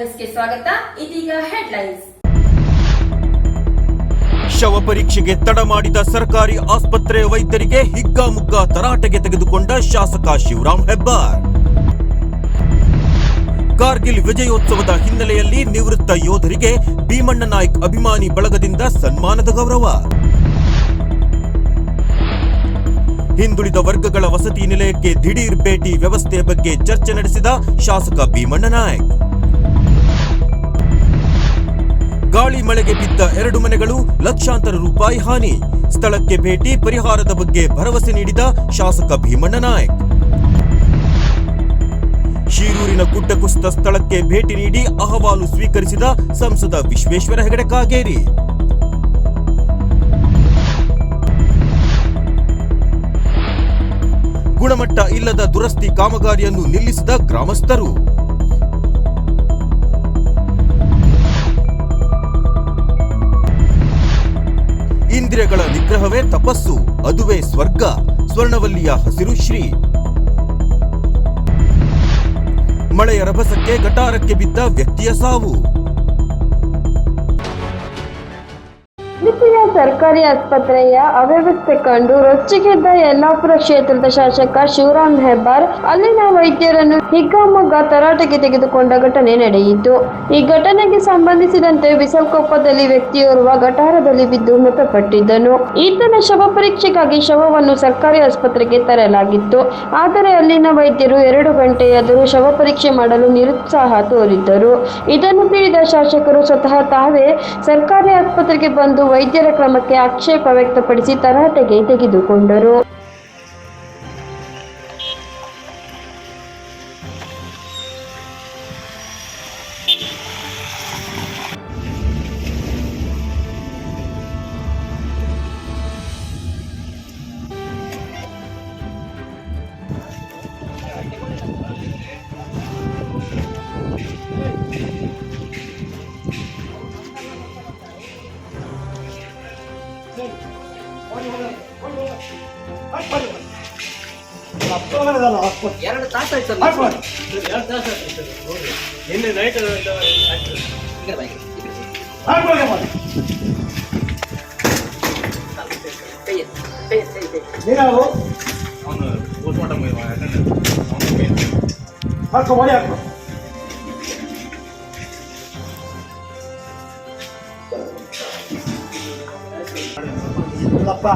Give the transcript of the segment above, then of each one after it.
ನ್ಯೂಸ್ಗೆ ಸ್ವಾಗತ. ಇದೀಗ ಹೆಡ್ಲೈನ್ಸ್. ಶವ ಪರೀಕ್ಷೆಗೆ ತಡ ಮಾಡಿದ ಸರ್ಕಾರಿ ಆಸ್ಪತ್ರೆ ವೈದ್ಯರಿಗೆ ಹಿಗ್ಗಾಮುಗ್ಗ ತರಾಟೆಗೆ ತೆಗೆದುಕೊಂಡ ಶಾಸಕ ಶಿವರಾಮ್ ಹೆಬ್ಬಾರ್. ಕಾರ್ಗಿಲ್ ವಿಜಯೋತ್ಸವದ ಹಿನ್ನೆಲೆಯಲ್ಲಿ ನಿವೃತ್ತ ಯೋಧರಿಗೆ ಭೀಮಣ್ಣ ನಾಯ್ಕ್ ಅಭಿಮಾನಿ ಬಳಗದಿಂದ ಸನ್ಮಾನದ ಗೌರವ. ಹಿಂದುಳಿದ ವರ್ಗಗಳ ವಸತಿ ನಿಲಯಕ್ಕೆ ದಿಢೀರ್ ಭೇಟಿ ವ್ಯವಸ್ಥೆ ಬಗ್ಗೆ ಚರ್ಚೆ ನಡೆಸಿದ ಶಾಸಕ ಭೀಮಣ್ಣ ನಾಯ್ಕ್. ಗಾಳಿ ಮಳೆಗೆ ಬಿದ್ದ ಎರಡು ಮನೆಗಳು ಲಕ್ಷಾಂತರ ರೂಪಾಯಿ ಹಾನಿ. ಸ್ಥಳಕ್ಕೆ ಭೇಟಿ, ಪರಿಹಾರದ ಬಗ್ಗೆ ಭರವಸೆ ನೀಡಿದ ಶಾಸಕ ಭೀಮಣ್ಣ ನಾಯಕ್. ಶೀರೂರಿನ ಗುಡ್ಡ ಸ್ಥಳಕ್ಕೆ ಭೇಟಿ ನೀಡಿ ಅಹವಾಲು ಸ್ವೀಕರಿಸಿದ ಸಂಸದ ವಿಶ್ವೇಶ್ವರ ಹೆಗಡೆ ಕಾಗೇರಿ. ಗುಣಮಟ್ಟ ಇಲ್ಲದ ದುರಸ್ತಿ ಕಾಮಗಾರಿಯನ್ನು ನಿಲ್ಲಿಸಿದ ಗ್ರಾಮಸ್ಥರು. ಇಂದ್ರಿಯಗಳ ನಿಗ್ರಹವೇ ತಪಸ್ಸು ಅದುವೇ ಸ್ವರ್ಗ ಸ್ವರ್ಣವಲ್ಲಿಯ ಹಸಿರು ಶ್ರೀ. ಮಳೆಯ ರಭಸಕ್ಕೆ ಗಟಾರಕ್ಕೆ ಬಿದ್ದ ವ್ಯಕ್ತಿಯ ಸಾವು. ಸರ್ಕಾರಿ ಆಸ್ಪತ್ರೆಯ ಅವ್ಯವಸ್ಥೆ ಕಂಡು ರೊಚ್ಚಿಗೆದ್ದ ಯಲ್ಲಾಪುರ ಕ್ಷೇತ್ರದ ಶಾಸಕ ಶಿವರಾಮ್ ಹೆಬ್ಬಾರ್, ಅಲ್ಲಿನ ವೈದ್ಯರನ್ನು ಹಿಗ್ಗಾಮಗ್ಗ ತರಾಟೆಗೆ ತೆಗೆದುಕೊಂಡ ಘಟನೆ ನಡೆಯಿತು. ಈ ಘಟನೆಗೆ ಸಂಬಂಧಿಸಿದಂತೆ ಬಿಸಲ್ಕೊಪ್ಪದಲ್ಲಿ ವ್ಯಕ್ತಿಯೋರ್ವ ಗಟಾರದಲ್ಲಿ ಬಿದ್ದು ಮೃತಪಟ್ಟಿದ್ದನು. ಈತನ ಶವ ಪರೀಕ್ಷೆಗಾಗಿ ಶವವನ್ನು ಸರ್ಕಾರಿ ಆಸ್ಪತ್ರೆಗೆ ತರಲಾಗಿತ್ತು. ಆದರೆ ಅಲ್ಲಿನ ವೈದ್ಯರು ಎರಡು ಗಂಟೆಯಾದರೂ ಶವ ಪರೀಕ್ಷೆ ಮಾಡಲು ನಿರುತ್ಸಾಹ ತೋರಿದ್ದರು. ಇದನ್ನು ತಿಳಿದ ಶಾಸಕರು ಸ್ವತಃ ತಾವೇ ಸರ್ಕಾರಿ ಆಸ್ಪತ್ರೆಗೆ ಬಂದು ವೈದ್ಯರ ಕ್ರಮಕ್ಕೆ ಆಕ್ಷೇಪ ವ್ಯಕ್ತಪಡಿಸಿ ತರಾಟೆಗೆ ತೆಗೆದುಕೊಂಡರು. ಎರಡು ತಾಸು ಆಯ್ತು ಎರಡು ತಾಸು ಆಯ್ತು ನಿನ್ನೆ ನೈಟ್ ನೀನಾವು ಅವನು ಪೋಸ್ಟ್ಮಾರ್ಟಮ್ ಹಾಕೋ ಮಾಡಿ ಹಾಕೋ ಇಲ್ಲಪ್ಪ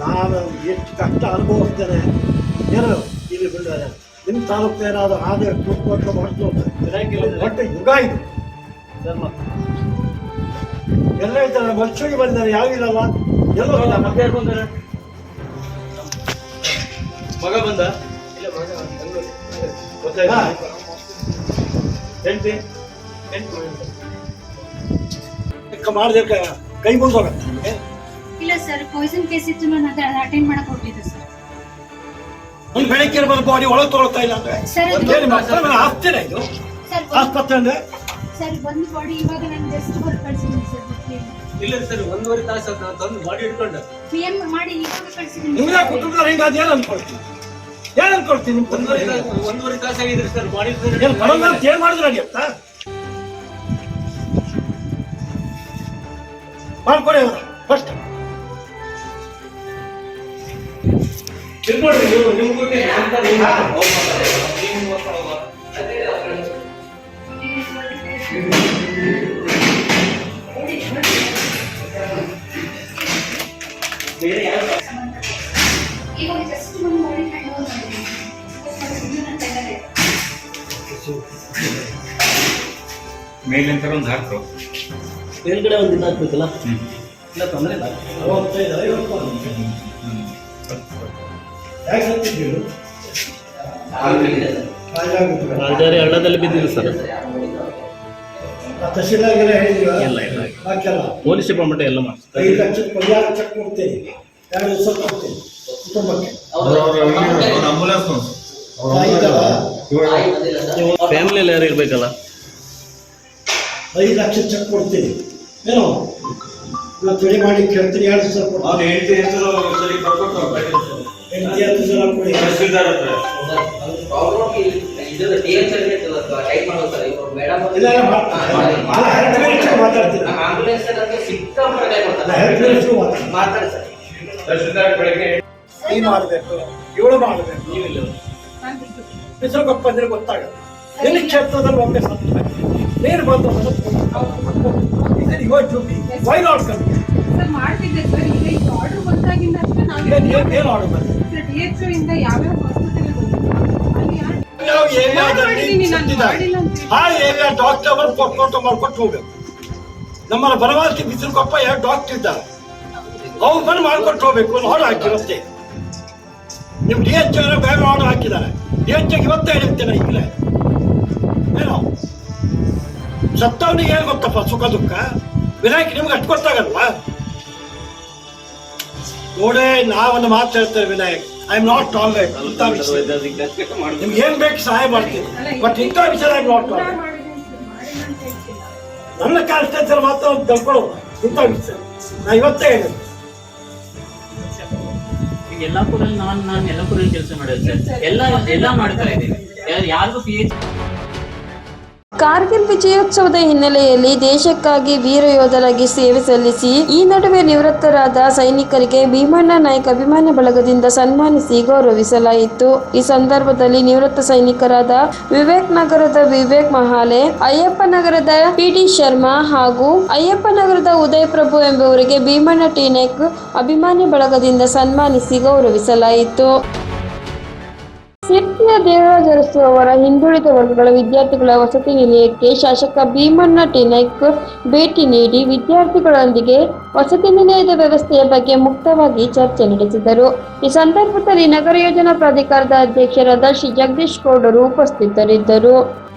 ನಾನು ಎಷ್ಟು ಕಷ್ಟ ಅನುಭವಿಸ್ತೇನೆ. ಏನು? ಇಲ್ಲಿ ಬಿಡ್ತಾರೆ ನಿಮ್ಮ ತಾಲೂಕು ಏನಾದ್ರು ಆದ್ರೆ ಕೂತ್ಕೊಂಡು ಮಾಡ್ತು ಬಟ್ಟೆ ಯುಗ ಇದು. ಎಲ್ಲ ಇದ್ದಾರೆ ಮಚ್ಚುಗೆ ಬಂದಿದ್ದಾರೆ ಯಾವಿಲ್ಲಲ್ಲ ಎಲ್ಲೋ ಇಲ್ಲ. ಮತ್ತೆ ಬಂದರೆ? ಮಗ ಬಂದ? ಇಲ್ಲ ಮಗ. ಗೊತ್ತಾಯ್ತಾ? ಹಾ. ಹೆಂಡ್ತಿ? ಹೆಂಡ್ತಿ ಮಾಡಿದ್ರೆ ಕೈ ಮುಂದೋಗತ್ತೆ ಇಲ್ಲ ಸರ್ ಪಾಯ್ಸನ್ ಕೇಸ್ ಇತ್ತು ನಾನು ಅದ ಅಟೆಂಡ್ ಮಾಡಕ್ ಹೋಗ್ತಿದ್ದೆ ಸರ್. ಒಂದು ಬೆಳಕ್ಕೆ ಬಂದು ಬಾಡಿ ಒಳಗೆ ತೊಗೊಳ್ತಾ ಇಲ್ಲ ಅಂದ್ರೆ ಸರ್, ಅದು- ಏನು ಮಕ್ಕಳ ಆಸ್ತಿನ ಇದು? ಆಸ್ಪತ್ರೆ ಅಂದ್ರೆ? ಸರ್ ಒಂದು ಬಾಡಿ ಇವಾಗ ನಾನು ಜಸ್ಟ್ ಹೊರಗೆ ಸರ್ ಇಲ್ಲ ಸರ್ ಒಂದೂವರೆ ತಾಸು ಆಯ್ತು ನಾನು ತಂದು ಬಾಡಿ ಮಾಡಿ ಇವಾಗ ಕಳ್ಸಿದ್ದೀನಿ. ನಿಮ್ಗೆ ಕುಟುಂಬದವ್ರು ಏನು ಅನ್ಕೊಳ್ತೀನಿ ಏನು ಅನ್ಕೊಳ್ತೀನಿ ನಿಮ್ಮ ಒಂದೂವರೆ ಕುಟುಂಬದವ್ರು? ತಾಸು ಒಂದೂವರೆ ತಾಸು ಆಗಿದ್ರಿ ಸರ್ ಬಾಡಿ ಏನು ಬರೋಲ್ಲ ಅಂತ ಏನು ಮಾಡಿದ್ರೆ ಮಾಡ್ಕೊಡಿ ಅವ್ರ ಫಸ್ಟ್ ತಿಳ್ಕೊಡ್ರಿ ನೀವು ನಿಮ್ಗೆ ಗೊತ್ತಿಲ್ಲ ಅಂತ ನೀವು. ಬೇರೆ ಯಾರು ಒಂದು ಹಾಕ್ರು ಮೇಲ್ಗಡೆ ಒಂದು ದಿನ ಹಾಕ್ಬೇಕಲ್ಲ ಇಲ್ಲ ತೊಂದರೆ ಇಲ್ಲ. ಯಾಕೆ ಸತ್ತಿದ್ದೀರು. ರಾಜಾರಿ ಹಳ್ಳದಲ್ಲಿ ಬಿದ್ದಿದೆ ಸರ್. ಆ ತಹಶೀಲ್ದಾರ್ಗೆಲ್ಲ ಹೇಳಿದೀವ ಇಲ್ಲ, ಇಲ್ಲ. ಹಾಕಲ್ಲ ಪೊಲೀಸ್ ಡಿಪಾರ್ಟ್ಮೆಂಟ್ ಎಲ್ಲ ಮಾಡ್ತಾರೆ. ಐದು ಲಕ್ಷದ ಪರಿಹಾರ ಚೆಕ್ ಕೊಡ್ತೀನಿ. ಎರಡು ದಿವಸ ಕೊಡ್ತೀನಿ. ಕುಟುಂಬಕ್ಕೆ. ಆಂಬುಲೆನ್ಸ್ ಆಯ್ತಲ್ಲ ಫ್ಯಾಮಿಲಿ ಎಲ್ಲ ಯಾರು ಇರ್ಬೇಕಲ್ಲ? ಐದು ಲಕ್ಷ ಚೆಕ್ ಕೊಡ್ತೀನಿ. ಏನು? ಇವತ್ತು ರೆಡಿ ಮಾಡಿ ಕೇಳ್ತೀನಿ. ಎರಡು ದಿವಸ ಕೊಡ್ತೀನಿ. ಅವ್ನು ಹೇಳ್ತಿ ಹೆಸರು ಸರಿ ಬರ್ಕೊಟ್ಟು ವಿದ್ಯಾರ್ಥಿ ಜನ ಕೊಡಿ ತಹಸೀಲ್ದಾರ್ ಹತ್ರ ಪ್ರಾಬ್ಲಮ್ ಇದು ಡಿ ಎಚ್ ಟೈಪ್ ಮಾಡೋದು ಸರ್ ಇವರು ಇಲ್ಲ, ಇಲ್ಲ, ಮಾಡ್- ಅಲ್ಲ, health minister ಮಾತಾಡ್ತೀನಿ. ನಮ್ಮ ಅಂದ್ರೆ ಸಿಕ್ಕಾಪಟ್ಟೆ ಟೈಪ್ ಅಲ್ಲ, health minister ಮಾತಾಡ್ತೀನಿ. ಮಾತಾಡಿ ಸರ್ ತಹಸೀಲ್ದಾರ್ ಬೆಳಗ್ಗೆ ನೀ ಮಾಡಬೇಕು ಇವಳು ಮಾಡಬೇಕು ಗೊತ್ತಾಗಲ್ಲ ಎಲ್ಲಿ ಕ್ಷೇತ್ರದಲ್ಲಿ ನೀರು ಬಂದು ಇವತ್ತು ಮಾಡ್ತಿದ್ದೆ ಈ ಬಂದಾಗಿಂದ ಏನು ಆರ್ಡರ್ ಯಾವ್ಯಾವ ಯಾವ ಏರಿಯಾದಲ್ಲಿ ಸತ್ತಿದ್ದಾರೆ? ಆ ಏರಿಯಾ ಡಾಕ್ಟರ್ ಅವರು ಫೋಟೋ ಮಾಡ್ಕೊಟ್ಟು ಹೋಗ್ಬೇಕು. ನಮ್ಮ ಬನವಾಸಿ ಬಿಸಿಲುಗೊಪ್ಪ ಎರಡು ಡಾಕ್ಟರ್ ಇದ್ದಾರೆ? ಅವ್ರು ಬಂದು ಮಾಡ್ಕೊಟ್ಟು ಹೋಗ್ಬೇಕು. ಒಂದು ಹಾಕಿ ಹಾಕಿರುತ್ತೆ ನಿಮ್ ಡಿ ಎಚ್ ಅವರ ಬೇಗ ಹಾಡು ಹಾಕಿದ್ದಾರೆ. ಡಿ ಎಚ್ ಇವತ್ತೇ ಹೇಳಿರ್ತೇನೆ ಈಗಲೇ. ಏನೋ? ಸತ್ತವನಿಗೆ ಏನು ಗೊತ್ತಪ್ಪ ಸುಖ ದುಃಖ? ವಿನಾಯಕ್ ನಿಮ್ಗೆ ಅಷ್ಟು ಗೊತ್ತಾಗಲ್ವಾ? ನೋಡೇ ನಾವೊಂದು ಮಾತು ಹೇಳ್ತೇವೆ Vinayak. I am not tolerate ಇಂಥ ವಿಷಯ ನಿಮ್ಗೆ ಏನ್ ಬೇಕು ಸಹಾಯ ಮಾಡ್ತೀನಿ. ಬಟ್ ಇಂಥ ವಿಷಯ ಐ ಆಮ್ ನಾಟ್ ಟಾಲ್ ನನ್ನ ಕಾನ್ಸ್ಟೆನ್ಸರ್ ಮಾತ್ರ ತಿಳ್ಕೊಳ್ಳೋ ಇಂಥ ವಿಷಯ ನಾ ಇವತ್ತೇ ಹೇಳಿದೆ ಎಲ್ಲಾ ಯಲ್ಲಾಪುರಲ್ಲಿ ನಾನು ನಾನು ಯಲ್ಲಾಪುರಲ್ಲಿ ಕೆಲಸ ಮಾಡೋದು ಸರ್. ಎಲ್ಲ ಎಲ್ಲ ಮಾಡ್ತಾ ಇದ್ದೀನಿ. ಯಾರಿಗೂ ಪಿ ಎಚ್ ಕಾರ್ಗಿಲ್ ವಿಜಯೋತ್ಸವದ ಹಿನ್ನೆಲೆಯಲ್ಲಿ ದೇಶಕ್ಕಾಗಿ ವೀರ ಯೋಧರಾಗಿ ಸೇವೆ ಸಲ್ಲಿಸಿ ಈ ನಡುವೆ ನಿವೃತ್ತರಾದ ಸೈನಿಕರಿಗೆ ಭೀಮಣ್ಣ ನಾಯ್ಕ ಅಭಿಮಾನ ಬಳಗದಿಂದ ಸನ್ಮಾನಿಸಿ ಗೌರವಿಸಲಾಯಿತು. ಈ ಸಂದರ್ಭದಲ್ಲಿ ನಿವೃತ್ತ ಸೈನಿಕರಾದ ವಿವೇಕ್ ನಗರದ ವಿವೇಕ್ ಮಹಾಲೆ, ಅಯ್ಯಪ್ಪ ನಗರದ ಪಿಡಿ ಶರ್ಮಾ ಹಾಗೂ ಅಯ್ಯಪ್ಪ ನಗರದ ಉದಯ್ ಪ್ರಭು ಎಂಬುವರಿಗೆ ಭೀಮಣ್ಣ ಟಿ ನಾಯ್ಕ್ ಅಭಿಮಾನಿ ಬಳಗದಿಂದ ಸನ್ಮಾನಿಸಿ ಗೌರವಿಸಲಾಯಿತು. ಸಿರ್ಸಿಯ ದೇವರಾಜರಸುವವರ ಹಿಂದುಳಿದ ವರ್ಗಗಳ ವಿದ್ಯಾರ್ಥಿಗಳ ವಸತಿ ನಿಲಯಕ್ಕೆ ಶಾಸಕ ಭೀಮಣ್ಣ ಟಿನೈಕ್ ಭೇಟಿ ನೀಡಿ ವಿದ್ಯಾರ್ಥಿಗಳೊಂದಿಗೆ ವಸತಿ ನಿಲಯದ ವ್ಯವಸ್ಥೆಯ ಬಗ್ಗೆ ಮುಕ್ತವಾಗಿ ಚರ್ಚೆ ನಡೆಸಿದರು. ಈ ಸಂದರ್ಭದಲ್ಲಿ ನಗರ ಯೋಜನಾ ಪ್ರಾಧಿಕಾರದ ಅಧ್ಯಕ್ಷರಾದ ಶ್ರೀ ಜಗದೀಶ್ ಗೌಡರು ಉಪಸ್ಥಿತರಿದ್ದರು.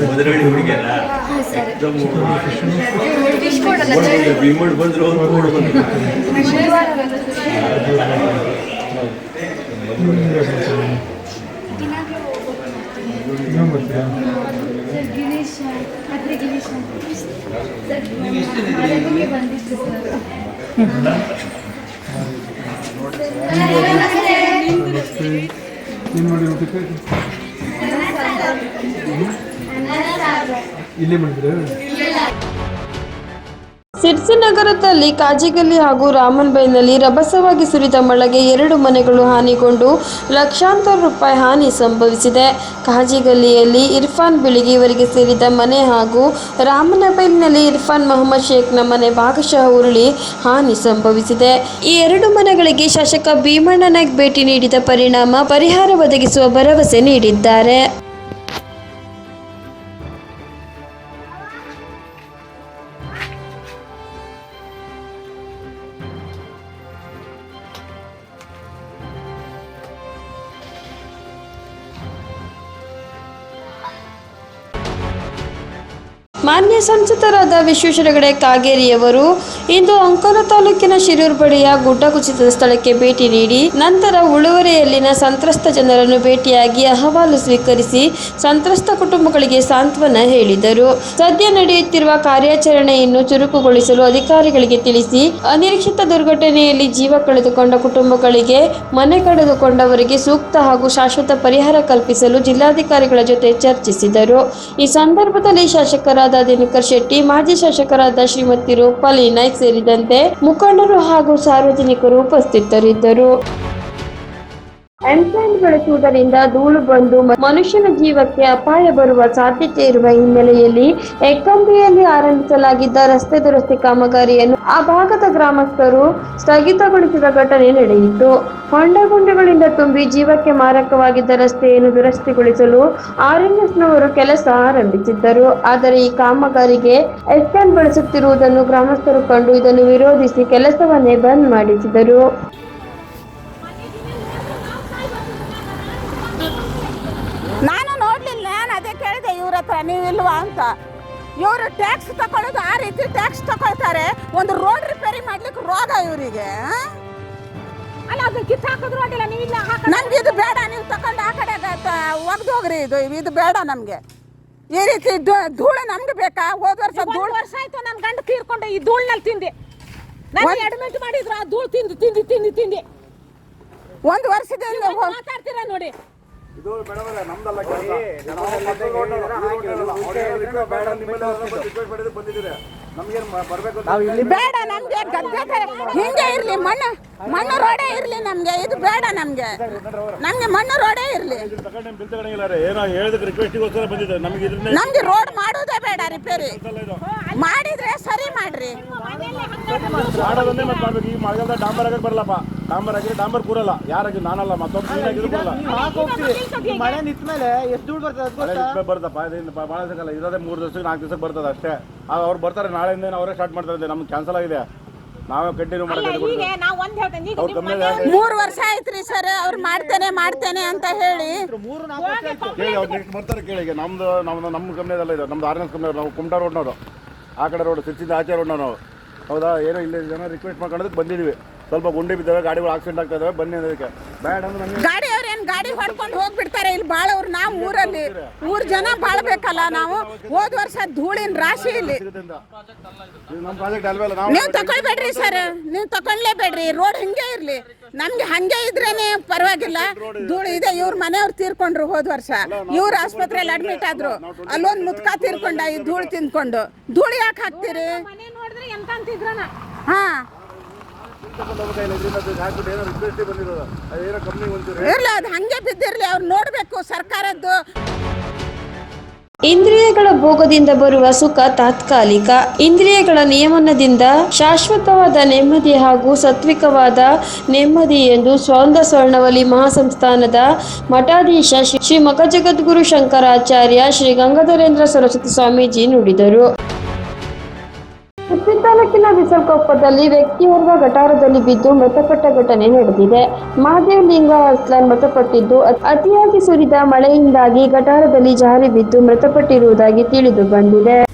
ಮದುವೆ ಹುಡುಗಿಯಲ್ಲ ಭೀಮಡ್ ಬಂದ್ರು ಅವ್ರು ಬಂದ್ರು ಗಿರೀಶ್ ಗಿರೀಶ್ ಬಂದಿತ್ತು ಸರ್. ಸಿರ್ಸಿ ನಗರದಲ್ಲಿ ಕಾಜಿಗಲ್ಲಿ ಹಾಗೂ ರಾಮನ್ಬೈನಲ್ಲಿ ರಭಸವಾಗಿ ಸುರಿದ ಮಳೆಗೆ ಎರಡು ಮನೆಗಳು ಹಾನಿಗೊಂಡು ಲಕ್ಷಾಂತರ ರೂಪಾಯಿ ಹಾನಿ ಸಂಭವಿಸಿದೆ. ಕಾಜಿಗಲ್ಲಿಯಲ್ಲಿ ಇರ್ಫಾನ್ ಬಿಳಿಗಿ ಇವರಿಗೆ ಸೇರಿದ ಮನೆ ಹಾಗೂ ರಾಮನಬೈಲ್ನಲ್ಲಿ ಇರ್ಫಾನ್ ಮೊಹಮ್ಮದ್ ಶೇಖ್ನ ಮನೆ ಭಾಗಶಃ ಉರುಳಿ ಹಾನಿ ಸಂಭವಿಸಿದೆ. ಈ ಎರಡು ಮನೆಗಳಿಗೆ ಶಾಸಕ ಭೀಮಣ್ಣ ಭೇಟಿ ನೀಡಿದ ಪರಿಣಾಮ ಪರಿಹಾರ ಒದಗಿಸುವ ಭರವಸೆ ನೀಡಿದ್ದಾರೆ. ಮಾನ್ಯ ಸಂಸದರಾದ ವಿಶ್ವೇಶ್ವರ ಹೆಗಡೆ ಕಾಗೇರಿಯವರು ಇಂದು ಅಂಕೋಲ ತಾಲೂಕಿನ ಶಿರೂರು ಬಳಿಯ ಗುಡ್ಡ ಕುಸಿತದ ಸ್ಥಳಕ್ಕೆ ಭೇಟಿ ನೀಡಿ ನಂತರ ಉಳುವರೆಯಲ್ಲಿನ ಸಂತ್ರಸ್ತ ಜನರನ್ನು ಭೇಟಿಯಾಗಿ ಅಹವಾಲು ಸ್ವೀಕರಿಸಿ ಸಂತ್ರಸ್ತ ಕುಟುಂಬಗಳಿಗೆ ಸಾಂತ್ವನ ಹೇಳಿದರು. ಸದ್ಯ ನಡೆಯುತ್ತಿರುವ ಕಾರ್ಯಾಚರಣೆಯನ್ನು ಚುರುಕುಗೊಳಿಸಲು ಅಧಿಕಾರಿಗಳಿಗೆ ತಿಳಿಸಿ, ಅನಿರೀಕ್ಷಿತ ದುರ್ಘಟನೆಯಲ್ಲಿ ಜೀವ ಕಳೆದುಕೊಂಡ ಕುಟುಂಬಗಳಿಗೆ ಮನೆ ಕಳೆದುಕೊಂಡವರಿಗೆ ಸೂಕ್ತ ಹಾಗೂ ಶಾಶ್ವತ ಪರಿಹಾರ ಕಲ್ಪಿಸಲು ಜಿಲ್ಲಾಧಿಕಾರಿಗಳ ಜೊತೆ ಚರ್ಚಿಸಿದರು. ಈ ಸಂದರ್ಭದಲ್ಲಿ ಶಾಸಕರಾದ ದಿನಕರ್ ಶೆಟ್ಟಿ ಮಾಜಿ ಶಾಸಕರಾದ ಶ್ರೀಮತಿ ರೂಪಾಲಿ ನಾಯ್ಕ್ ಸೇರಿದಂತೆ ಮುಖಂಡರು ಹಾಗೂ ಸಾರ್ವಜನಿಕರು ಉಪಸ್ಥಿತರಿದ್ದರು. ಎಂಪ್ಲಾಯ್ಮೆಂಟ್ ಬಳಸುವುದರಿಂದ ಧೂಳು ಬಂದು ಮನುಷ್ಯನ ಜೀವಕ್ಕೆ ಅಪಾಯ ಬರುವ ಸಾಧ್ಯತೆ ಇರುವ ಹಿನ್ನೆಲೆಯಲ್ಲಿ ಎಕ್ಕಂಬಿಯಲ್ಲಿ ಆರಂಭಿಸಲಾಗಿದ್ದ ರಸ್ತೆ ದುರಸ್ತಿ ಕಾಮಗಾರಿಯನ್ನು ಆ ಭಾಗದ ಗ್ರಾಮಸ್ಥರು ಸ್ಥಗಿತಗೊಳಿಸಿದ ಘಟನೆ ನಡೆಯಿತು. ಹೊಂಡಗುಂಡೆಗಳಿಂದ ತುಂಬಿ ಜೀವಕ್ಕೆ ಮಾರಕವಾಗಿದ್ದ ರಸ್ತೆಯನ್ನು ದುರಸ್ತಿಗೊಳಿಸಲು ಆರ್ಎನ್ಎಸ್ನವರು ಕೆಲಸ ಆರಂಭಿಸಿದ್ದರು. ಆದರೆ ಈ ಕಾಮಗಾರಿಗೆ ಎಸ್ಎನ್ ಬಳಸುತ್ತಿರುವುದನ್ನು ಗ್ರಾಮಸ್ಥರು ಕಂಡು ಇದನ್ನು ವಿರೋಧಿಸಿ ಕೆಲಸವನ್ನೇ ಬಂದ್ ಮಾಡಿಸಿದರು. ನೀವಿಲ್ವಾ ಅಂತ? ಇವರು ಟ್ಯಾಕ್ಸ್ ತಗೊಳ್ಳೋದು ಆ ರೀತಿ ಟ್ಯಾಕ್ಸ್ ತಗೊಳ್ತಾರೆ ಒಂದು ರೋಡ್ ರಿಪೇರಿ ಮಾಡ್ಲಿಕ್ಕೆ ರೋಗ ಇವರಿಗೆ ಅಲ್ಲ ಅದನ್ನ ಕಿತ್ತು ಹಾಕಿದ್ರು ಅಡ್ಡಿಲ್ಲ ನೀವಿಲ್ಲ ನಮ್ಗೆ ಇದು ಬೇಡ ನೀವು ತಗೊಂಡು ಆ ಕಡೆ ಒಗ್ದು ಹೋಗ್ರಿ ಇದು ಇದು ಬೇಡ ನಮಗೆ. ಈ ರೀತಿ ಧೂಳು ನಮ್ಗೆ ಬೇಕಾ? ಹೋದ ವರ್ಷ ಧೂಳು ವರ್ಷ ಆಯ್ತು ನನ್ನ ಗಂಡ ತೀರ್ಕೊಂಡು ಈ ಧೂಳ್ನಲ್ಲಿ ತಿಂದೆ. ನಾನು ಅಡ್ಮಿಟ್ ಮಾಡಿದ್ರು ಆ ಧೂಳು ತಿಂದು ತಿಂದು ತಿಂದು ತಿಂದು. ಒಂದು ವರ್ಷದಿಂದ ಮಾತಾಡ್ತೀರಾ ನೋಡಿ? ಬೇಡ ನಮ್ಗೆ ಗದ್ದೆ ಕಡೆ ಹಿಂಗೆ ಇರ್ಲಿ ಮಣ್ಣು ಮಣ್ಣು ರೋಡೇ ಇರ್ಲಿ ನಮ್ಗೆ ಇದು ಬೇಡ ನಮ್ಗೆ. ನಮ್ಗೆ ಮಣ್ಣು ರೋಡೇ ಇರ್ಲಿ. ನಮಗೆ ನಮ್ಗೆ ರೋಡ್ ಮಾಡೋದೇ ಬೇಡ ರಿಪೇರಿ ಮಾಡಿದ್ರೆ ಸರಿ ಮಾಡ್ರಿ. ಮಾಡೋದನ್ನೇ ಮತ್ತೆ ಮಾಡ್ಬೇಕು. ಮಳೆಗಾಲದ ಡಾಂಬರ್ ಆಗಕ್ಕೆ ಬರಲ್ಲಪ್ಪ. ಡಾಂಬರ್ ಆಗಿ ಡಾಂಬರ್ ಕೂರಲ್ಲ. ಯಾರಾಗಿ ನಾನಲ್ಲ ಮತ್ತೊಬ್ಬ ಕ್ಲೀನ್ ಆಗಿದ್ರು ಬರಲ್ಲ ಮಳೆ ನಿಂತ ಮೇಲೆ ಎಷ್ಟು ದುಡ್ಡು ಬರ್ತದೆ ಅದು ಮಳೆ ನಿಂತ್ಮೇಲೆ ಬರ್ತಪ್ಪ ಇದೇನು ಭಾಳ ದಿವಸಕ್ಕಲ್ಲ ಇರೋದೇ ಮೂರು ದಿವಸಕ್ಕೆ ನಾಲ್ಕು ದಿವಸಕ್ಕೆ ಬರ್ತದೆ ಅಷ್ಟೇ. ಅವ್ರು ಬರ್ತಾರೆ ನಾಳೆಯಿಂದ ಅವರೇ ಸ್ಟಾರ್ಟ್ ಮಾಡ್ತಾರೆ ನಮ್ಗೆ ಕ್ಯಾನ್ಸಲ್ ಆಗಿದೆ. ನಾವೇ ಕಂಟಿನ್ಯೂ ಮಾಡ್ಕೊಂಡು. ಮೂರು ವರ್ಷ ಆಯ್ತ್ರಿ ಸರ್ ಅವ್ರು ಮಾಡ್ತೇನೆ ಮಾಡ್ತೇನೆ ಅಂತ ಹೇಳಿ. ಕೇಳಿ ಅವ್ರು ನೆಕ್ಸ್ಟ್ ಬರ್ತಾರೆ ಕೇಳಿ. ಈಗ ನಮ್ದು ನಮ್ದು ನಮ್ಮ ಕಂಪ್ನಿದಲ್ಲ ಇದೆ. ನಮ್ದು ಆರ್ನೆಸ್ ಕಂಪ್ನಿ ನಾವು ಕುಮಟಾ ರೋಡ್ನವರು. ಆ ಕಡೆ ರೋಡ್ ಸಿರ್ಚಿಂದ ಆಚೆ ರೋಡ್ ನಾವು ಹೌದಾ? ಏನೋ ಇಲ್ಲ ಜನ ರಿಕ್ವೆಸ್ಟ್ ಮಾಡ್ಕೊಳ್ಳೋದಕ್ಕೆ ಬಂದಿದ್ವಿ. ಸ್ವಲ್ಪ ಗುಂಡಿ ಬಿದ್ದಾವೆ, ಗಾಡಿಗಳು ಆಕ್ಸಿಡೆಂಟ್ ಆಗ್ತಾ ಇದಾವೆ, ಬನ್ನಿ ಅದಕ್ಕೆ ಬ್ಯಾಡ್ ಅಂದ್ರೆ ಗಾಡಿ ಗಾಡಿ ಹೊಡ್ಕೊಂಡು ಹೋಗ್ಬಿಡ್ತಾರೆ. ಇಲ್ಲಿ ಬಾಳವ್ರು. ನಾವು ಊರಲ್ಲಿ ಊರ್ ಜನ ಬಾಳ್ಬೇಕಲ್ಲ ನಾವು. ಹೋದ ವರ್ಷ ಧೂಳಿನ ರಾಶಿ ಇಲ್ಲಿ. ನಾವು ತಗೊಳ್ಬೇಡ್ರಿ ಸರ್. ನೀವು ತಗೊಳ್ಲೇಬೇಡ್ರಿ ರೋಡ್ ಹಂಗೆ ಇರ್ಲಿ. ನಮ್ಗೆ ಹಂಗೆ ಇದ್ರೇನೆ ಪರವಾಗಿಲ್ಲ. ಧೂಳು ಇದೆ. ಇವ್ರ ಮನೆಯವ್ರು ತೀರ್ಕೊಂಡ್ರು ಹೋದ ವರ್ಷ. ಇವ್ರ ಆಸ್ಪತ್ರೆಯಲ್ಲಿ ಅಡ್ಮಿಟ್ ಆದ್ರು. ಅಲ್ಲೊಂದು ಮುತ್ಕ ತೀರ್ಕೊಂಡ ಈ ಧೂಳು ತಿನ್ಕೊಂಡು ಧೂಳು ಯಾಕೆ ಹಾಕ್ತೀರಿ? ಹಾ. ಅದು ಹಂಗೆ ಅವ್ರು ನೋಡಬೇಕು ಸರ್ಕಾರದ್ದು. ಇಂದ್ರಿಯಗಳ ಭೋಗದಿಂದ ಬರುವ ಸುಖ ತಾತ್ಕಾಲಿಕ. ಇಂದ್ರಿಯಗಳ ನಿಯಮನದಿಂದ ಶಾಶ್ವತವಾದ ನೆಮ್ಮದಿ ಹಾಗೂ ಸತ್ವಿಕವಾದ ನೆಮ್ಮದಿ ಎಂದು ಸ್ವಂದ ಸ್ವರ್ಣವಲಿ ಮಹಾಸಂಸ್ಥಾನದ ಮಠಾಧೀಶ ಶ್ರೀ ಶ್ರೀ ಮಖಜಗದ್ಗುರು ಶಂಕರಾಚಾರ್ಯ ಶ್ರೀ ಗಂಗಾಧರೇಂದ್ರ ಸರಸ್ವತಿ ಸ್ವಾಮೀಜಿ ನುಡಿದರು. ವಿಸರ್ಕೊಪ್ಪದಲ್ಲಿ ವ್ಯಕ್ತಿಯೋರ್ವ ಗಟಾರದಲ್ಲಿ ಬಿದ್ದು ಮೃತಪಟ್ಟ ಘಟನೆ ನಡೆದಿದೆ. ಮಹಾದೇವ್ ಲಿಂಗ ಅಸ್ಲಾನ್ ಮೃತಪಟ್ಟಿದ್ದು ಅತ್- ಅತಿಯಾಗಿ ಸುರಿದ ಮಳೆಯಿಂದಾಗಿ ಗಟಾರದಲ್ಲಿ ಜಾರಿ ಬಿದ್ದು ಮೃತಪಟ್ಟಿರುವುದಾಗಿ ತಿಳಿದು ಬಂದಿದೆ.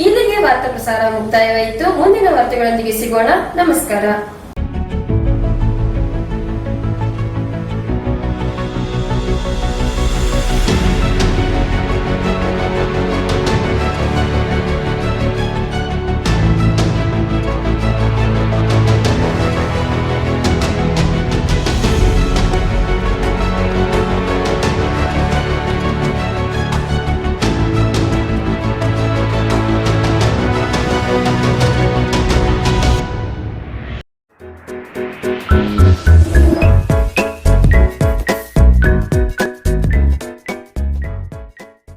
ಇಲ್ಲಿಗೆ ವಾರ್ತಾ ಪ್ರಸಾರ ಮುಕ್ತಾಯವಾಯಿತು. ಮುಂದಿನ ವಾರ್ತೆಗಳೊಂದಿಗೆ ಸಿಗೋಣ. ನಮಸ್ಕಾರ.